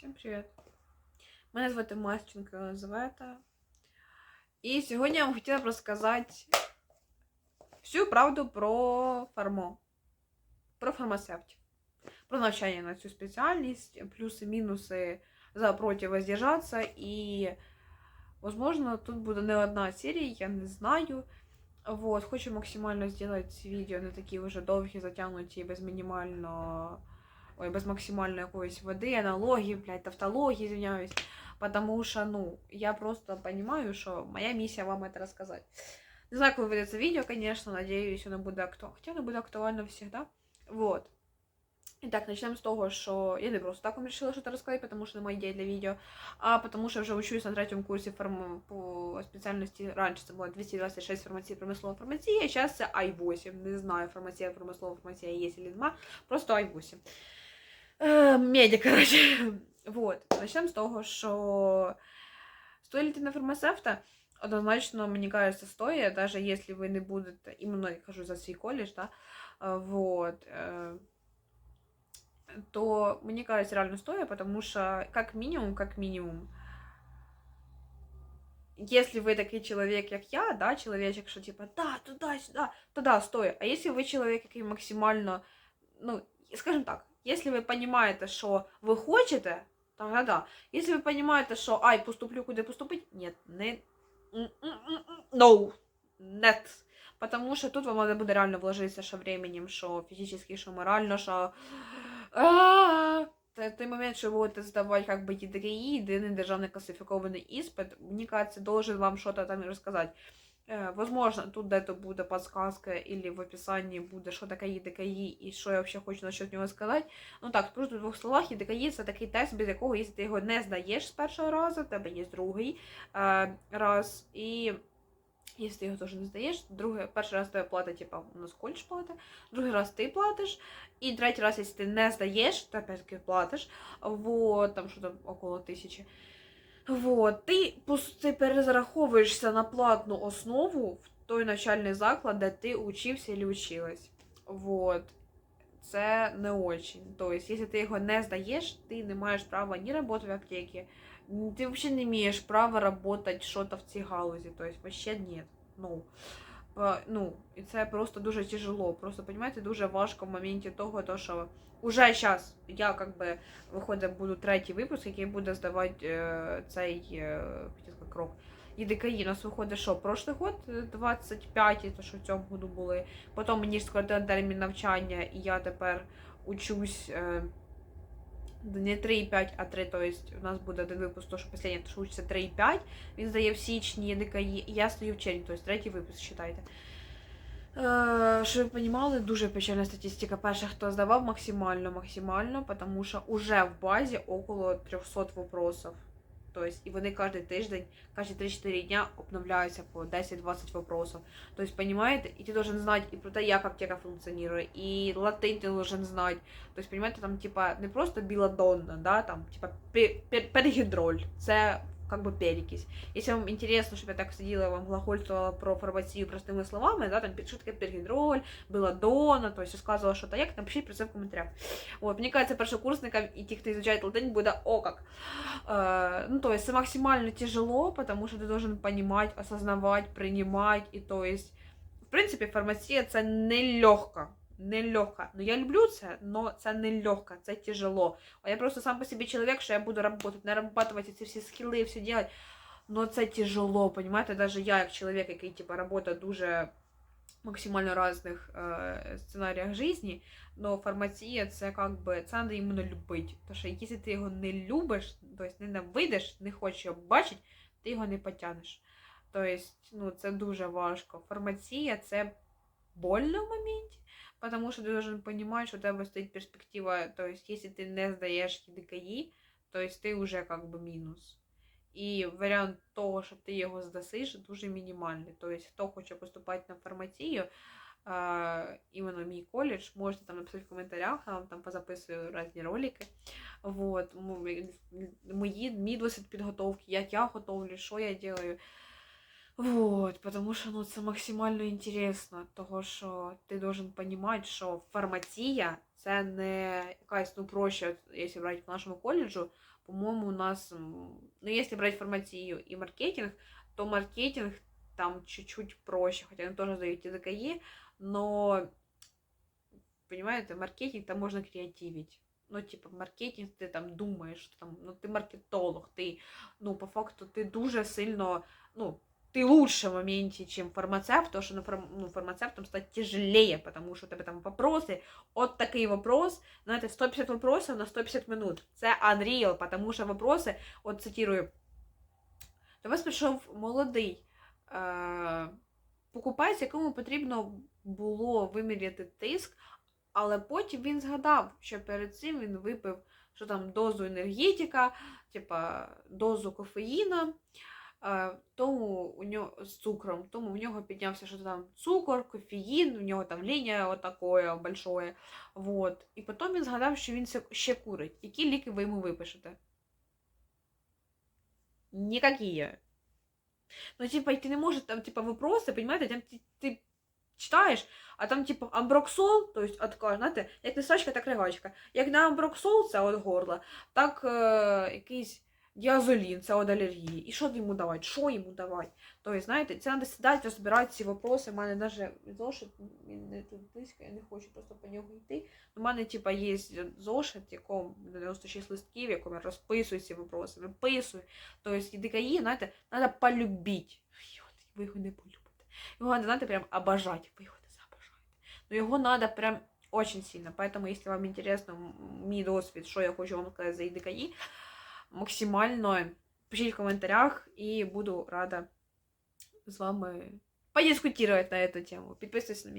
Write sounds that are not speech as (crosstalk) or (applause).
Всім привіт! Мене звати Мащенко Елизавета. І сьогодні я вам хотіла б розказати всю правду про фармо, про фармацевтів, про навчання на цю спеціальність, плюси-мінуси за проти воздержатися. І, можливо, тут буде не одна серія, я не знаю. Вот, хочу максимально сделать видео не такі вже довгі, затягнуті, без мінімально ой, без максимальної якоїсь води, аналогії, блядь, тавтології, извиняюсь. Потому что, ну, я просто понимаю, что моя миссия вам это рассказать. Не знаю, как выйдет это видео, конечно, надеюсь, оно будет актуально. Хотя оно будет актуально всегда. Вот. Итак, начнем с того, что я не просто так вам решила что-то рассказать, потому что это моя идея для видео, а потому что вже учусь на третьому курсі фарм... по спеціальності. Раніше це було 226 фармації, промислова фармація, зараз це I8. Не знаю, фармація, промислова фармація є чи нема, просто I8. Е, Медіа, коротше. (laughs) Вот. Начнем з того, що стоїть йти на фармацевта, однозначно, мені кажется, стоїть, даже если ви не будете, іменно я кажу за свій коледж, да, е, вот, е, то мне кажется, реально стоит, потому что как минимум, как минимум, если вы такой человек, как я, да, человечек, что типа, да, туда-сюда, то да, стоит. А если вы человек, який максимально, ну, скажем так, если ви понимаете, що ви хочете, тогда да. Если ви понимаете, що ай, поступлю куди поступить, нет, не no, нет. Потому що тут вам треба буде реально вложитися що временем, що фізично, що морально, що той момент, що ви будете здавати как бы ЄДКІ, єдиний державний класифікований іспит, мені кажется, должен вам что-то там розказати. Е, Возможно, тут де-то буде подсказка, или в описании буде, що таке ЄДКІ і що я взагалі хочу насчет нього сказати. Ну так, просто в двох словах, ЄДКІ це такий тест, без якого, якщо ти його не здаєш з першого разу, в тебе є другий е, раз. І якщо ти його теж не здаєш, другий, перший раз тебе платить, типа, у нас коледж другий раз ти платиш, і третій раз, якщо ти не здаєш, ти опять-таки платиш, вот, там що там около тисячі. Вот, ти, ти суті, перезараховуєшся на платну основу в той навчальний заклад, де ти учився чи училась. Вот. Це не очень. Тобто, якщо ти його не здаєш, ти не маєш права ні працювати в аптеці, ти взагалі не маєш права працювати щось в цій галузі. Тобто, вообще нет. Ну. По- Ну, і це просто дуже тяжело. Просто, розумієте, дуже важко в моменті того, то, що уже зараз я как би виходить, буду третій випуск, який буде здавати е, цей е, крок. ЄДКІ. У нас виходить, що прошлий год е, 25, то що в цьому году були. Потім мені скоротили термін навчання, і я тепер учусь е, не 3,5, а 3, то есть у нас буде один випуск, то що останній, то що учиться 3,5, він здає в січні ЄДКІ, і я стою в червні, то есть третій випуск, считайте. Е, Щоб ви розуміли, дуже печальна статистика. Перше, хто здавав максимально, максимально, тому що уже в базі около 300 вопросов. Тобто, і вони кожен тиждень, кожні 3-4 дня обновляються по 10-20 вопросов. Тобто, понимаете, і ти должен знати і про те, як аптека функціонує, і латин ти должен знати. Тобто, понимаете, там, типа, не просто біладонна, да, там, типа, пе- пе- пергідроль. Це как бы перекись. Если вам интересно, чтобы я так сидела, вам глагольствовала про фармацию простыми словами, да, там что такое пергидроль, белладонна, то есть рассказывала что-то, як, напишіть про це в коментарях. Вот, мені кажется, першокурсникам і ті, хто изучает латинь, буде о как. Э, ну, то есть, це максимально тяжело, потому что ты должен понимать, осознавать, принимать, и то есть, в принципі, фармація це не легко. Не легко. Ну, я люблю це, но це не легко, це тяжело. А я просто сам по себе человек, что я буду работать, нарабатывать эти все скилли, все делать. Но це тяжело, понимаете? Даже я, як чоловік, який типа работає дуже максимально разных э, сценаріях жизни, но фармація це как би це треба іменно любити. Тому що якщо ти його не любиш, тобто ненавидиш, не хочеш його бачити, ти його не потягнеш. Тобто, ну, це дуже важко. Фармація це больно в моменті, потому що ти должен понимать, що у тебе стоїть перспектива, то есть, якщо ти не здаєш ЄДКІ, то есть, ти вже как би мінус. І варіант того, що ти його здасиш, дуже мінімальний. Тобто, хто хоче поступати на фармацію, е, іменно мій коледж, можете там написати в коментарях, я вам там позаписую різні ролики. Вот, мої, мій досвід підготовки, як я готовлю, що я делаю. Вот, потому що ну, це максимально інтересно, того що ти должен понимать, що фармація це не якась, ну, проще, от, якщо брати по нашому коледжу, по-моєму, у нас, м, ну, якщо брати фармацію і маркетинг, то маркетинг там чуть-чуть проще, хотя они тоже дают ТДКИ, но, понимаете, маркетинг там можно креативить. Ну, типа, маркетинг, ти там думаєш, що там, ну, ти маркетолог, ти, ну, по факту, ти дуже сильно, ну, Ты лучше в моменте, чем фармацевт, потому что ну, фармацевтом стать тяжелее, потому что у тебе там вопросы, от такий вопрос, знаєте, 150 вопросов на 150 минут. Це unreal, потому що вопроси, от цитирую, до вас прийшов молодий е- покупець, якому потрібно було виміряти тиск, але потім він згадав, що перед цим він випив що там дозу енергетика, типа дозу кофеїна, тому у нього з цукром, тому в нього піднявся що там цукор, кофеїн, у нього там лінія отакое большое. Вот. І потім він згадав, що він се- ще курить. Які ліки ви йому випишете? Никакие. Ну, типа, ты не можешь, там, типа, вопросы, понимаете, там ты, ты читаєш, а там, типу, амброксол, то есть, от, кожного, знаєте, як листочка, так ригачка. Як на амброксол, це от горла, так е, якийсь діазолін, це от алергії. І що йому давати? Що йому давати? Тобто, знаєте, це треба сідати, розбирати ці вопроси. У мене навіть зошит, він не тут близько, я не хочу просто по нього йти. У мене, типа, є зошит, якому 96 листків, в якому я розписую ці вопроси, виписую. Тобто, ДКІ, знаєте, треба полюбити. Ви його не полюбите. Його надо, знаєте, прям обожати. Ви його не забажаєте. Но його надо прям очень сильно. Поэтому, если вам интересно мій досвід, що я хочу вам сказати за ІДКІ, максимально пишіть в коментарях і буду рада з вами подискутувати на эту тему. Підписуйтесь на мій